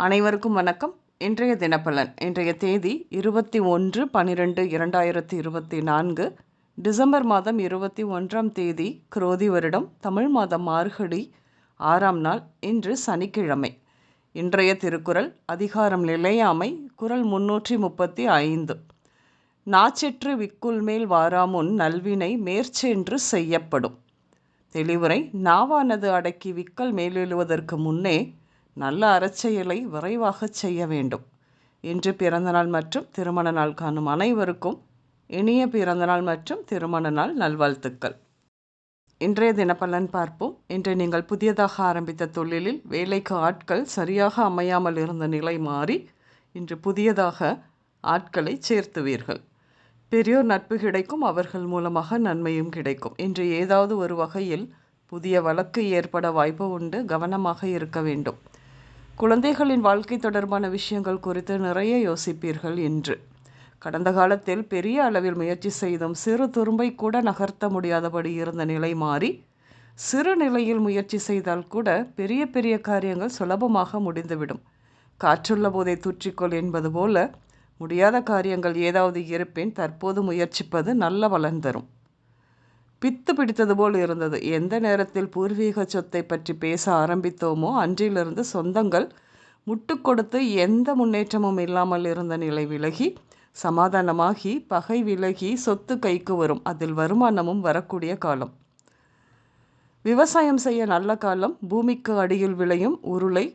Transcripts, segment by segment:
அனைவருக்கும் வணக்கம். இன்றைய தினப்பலன். இன்றைய தேதி இருபத்தி ஒன்று பன்னிரெண்டு இரண்டாயிரத்தி இருபத்தி நான்கு டிசம்பர் மாதம் இருபத்தி ஒன்றாம் தேதி குரோதி வருடம் தமிழ் மாதம் மார்கழி ஆறாம் நாள் இன்று சனிக்கிழமை. இன்றைய திருக்குறள் அதிகாரம் நிலையாமை குரல் முன்னூற்றி முப்பத்தி ஐந்து. நாச்செற்று விக்குள் மேல் வாராமுன் நல்வினை மேற்சென்று செய்யப்படும். தெளிவுரை நாவானது அடக்கி விக்கல் மேலெழுவதற்கு முன்னே நல்ல அறச்செயலை விரைவாகச் செய்ய வேண்டும். இன்று பிறந்தநாள் மற்றும் திருமண நாள் காணும் அனைவருக்கும் இனிய பிறந்தநாள் மற்றும் திருமண நாள் நல்வாழ்த்துக்கள். இன்றைய தினப்பலன் பார்ப்போம். இன்று நீங்கள் புதியதாக ஆரம்பித்த தொழிலில் வேலைக்கு ஆட்கள் சரியாக அமையாமல் இருந்த நிலை மாறி இன்று புதியதாக ஆட்களை சேர்த்துவீர்கள். பெரியோர் நட்பு கிடைக்கும் அவர்கள் மூலமாக நன்மையும் கிடைக்கும். இன்று ஏதாவது ஒரு வகையில் புதிய வழக்கு ஏற்பட வாய்ப்பு உண்டு. கவனமாக இருக்க வேண்டும். குழந்தைகளின் வாழ்க்கை தொடர்பான விஷயங்கள் குறித்து நிறைய யோசிப்பீர்கள் என்று. கடந்த காலத்தில் பெரிய அளவில் முயற்சி செய்தும் சிறு துரும்பை கூட நகர்த்த முடியாதபடி இருந்த நிலை மாறி சிறு நிலையில் முயற்சி செய்தால் கூட பெரிய பெரிய காரியங்கள் சுலபமாக முடிந்துவிடும். காற்றுள்ள போதை தூற்றிக்கொள் என்பது போல முடியாத காரியங்கள் ஏதாவது இருப்பின் தற்போது முயற்சிப்பது நல்ல பலன் தரும். பித்து பிடித்தது போல் இருந்தது. எந்த நேரத்தில் பூர்வீக சொத்தை பற்றி பேச ஆரம்பித்தோமோ அன்றிலிருந்து சொந்தங்கள் முட்டு கொடுத்து எந்த முன்னேற்றமும் இல்லாமல் இருந்த நிலை விலகி சமாதானமாகி பகை விலகி சொத்து கைக்கு வரும். அதில் வருமானமும் வரக்கூடிய காலம். விவசாயம் செய்ய நல்ல காலம். பூமிக்கு அடியில் விளையும் உருளை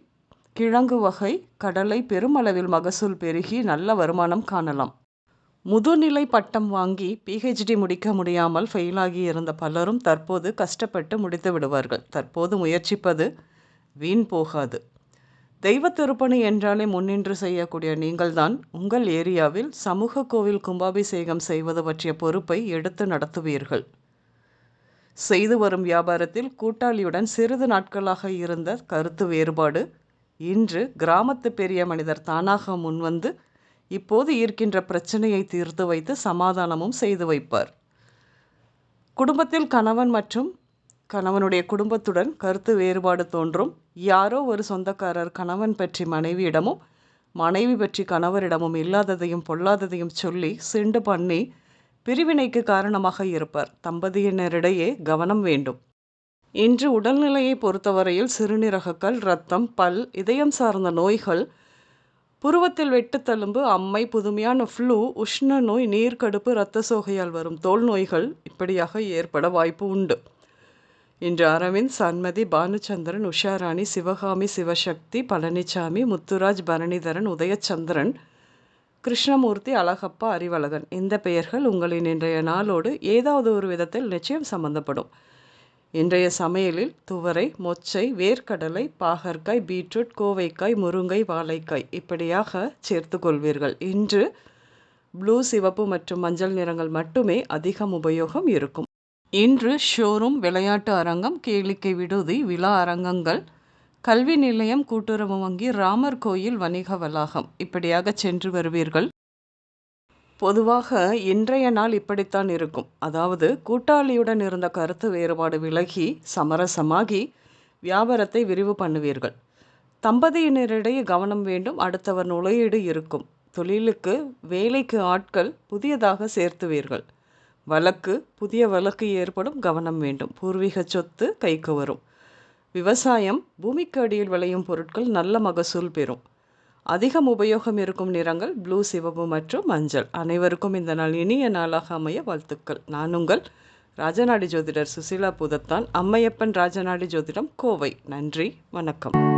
கிழங்கு வகை கடலை பெருமளவில் மகசூல் பெருகி நல்ல வருமானம் காணலாம். முதுநிலை பட்டம் வாங்கி பிஹெச்டி முடிக்க முடியாமல் ஃபெயிலாகி இருந்த பலரும் தற்போது கஷ்டப்பட்டு முடித்து விடுவார்கள். தற்போது முயற்சிப்பது வீண் போகாது. தெய்வ திருப்பணி என்றாலே முன்னின்று செய்யக்கூடிய நீங்கள்தான் உங்கள் ஏரியாவில் சமூக கோவில் கும்பாபிஷேகம் செய்வது பற்றிய பொறுப்பை எடுத்து நடத்துவீர்கள். செய்து வரும் வியாபாரத்தில் கூட்டாளியுடன் சிறிது நாட்களாக இருந்த கருத்து வேறுபாடு இன்று கிராமத்து பெரிய மனிதர் தானாக முன்வந்து இப்போது இருக்கின்ற பிரச்சனையை தீர்த்து வைத்து சமாதானமும் செய்து வைப்பார். குடும்பத்தில் கணவன் மற்றும் கணவனுடைய குடும்பத்துடன் கருத்து வேறுபாடு தோன்றும். யாரோ ஒரு சொந்தக்காரர் கணவன் பற்றி மனைவியிடமும் மனைவி பற்றி கணவரிடமும் இல்லாததையும் பொல்லாததையும் சொல்லி சிண்டு பண்ணி பிரிவினைக்கு காரணமாக இருப்பார். தம்பதியினரிடையே கவனம் வேண்டும். இன்று உடல்நிலையை பொறுத்தவரையில் சிறுநீரகக்கல் இரத்தம் பல் இதயம் சார்ந்த நோய்கள் புருவத்தில் வெட்டுத்தழும்பு அம்மை புதுமையான ஃப்ளூ உஷ்ண நோய் நீர்க்கடுப்பு இரத்த சோகையால் வரும் தோல் நோய்கள் இப்படியாக ஏற்பட வாய்ப்பு உண்டு. இன்று அரவிந்த் சன்மதி பானுச்சந்திரன் உஷாராணி சிவகாமி சிவசக்தி பழனிசாமி முத்துராஜ் பரணிதரன் உதயச்சந்திரன் கிருஷ்ணமூர்த்தி அழகப்பா அறிவழகன். இந்த பெயர்கள் உங்களின் இன்றைய நாளோடு ஏதாவது ஒரு விதத்தில் நிச்சயம் சம்பந்தப்படும். இன்றைய சமையலில் துவரை மொச்சை வேர்க்கடலை பாகற்காய் பீட்ரூட் கோவைக்காய் முருங்கை வாழைக்காய் இப்படியாக சேர்த்து கொள்வீர்கள். இன்று ப்ளூ சிவப்பு மற்றும் மஞ்சள் நிறங்கள் மட்டுமே அதிகம் உபயோகம் இருக்கும். இன்று ஷோரூம் விளையாட்டு அரங்கம் கேளிக்கை விடுதி விழா அரங்கங்கள் கல்வி நிலையம் கூட்டுறவு வங்கி ராமர் கோயில் வணிக வளாகம் இப்படியாக சென்று வருவீர்கள். பொதுவாக இன்றைய நாள் இப்படித்தான் இருக்கும். அதாவது கூட்டாளியுடன் இருந்த கருத்து வேறுபாடு விலகி சமரசமாகி வியாபாரத்தை விரிவு பண்ணுவீர்கள். தம்பதியினரிடையே கவனம் வேண்டும் அடுத்தவர் நுழையீடு இருக்கும். தொழிலுக்கு வேலைக்கு ஆட்கள் புதியதாக சேர்த்துவீர்கள். வழக்கு புதிய வழக்கு ஏற்படும் கவனம் வேண்டும். பூர்வீக சொத்து கைக்கு வரும். விவசாயம் பூமிக்கு அடியில் விளையும் பொருட்கள் நல்ல மகசூல் பெறும். அதிகம் உபயோகம் இருக்கும் நிறங்கள் ப்ளூ சிவப்பு மற்றும் மஞ்சள். அனைவருக்கும் இந்த நாள் இனிய நாளாக அமைய வாழ்த்துக்கள். நான் உங்கள் ராஜநாடி ஜோதிடர் சுசீலா புதத்தான். அம்மையப்பன் ராஜநாடி ஜோதிடம் கோவை. நன்றி. வணக்கம்.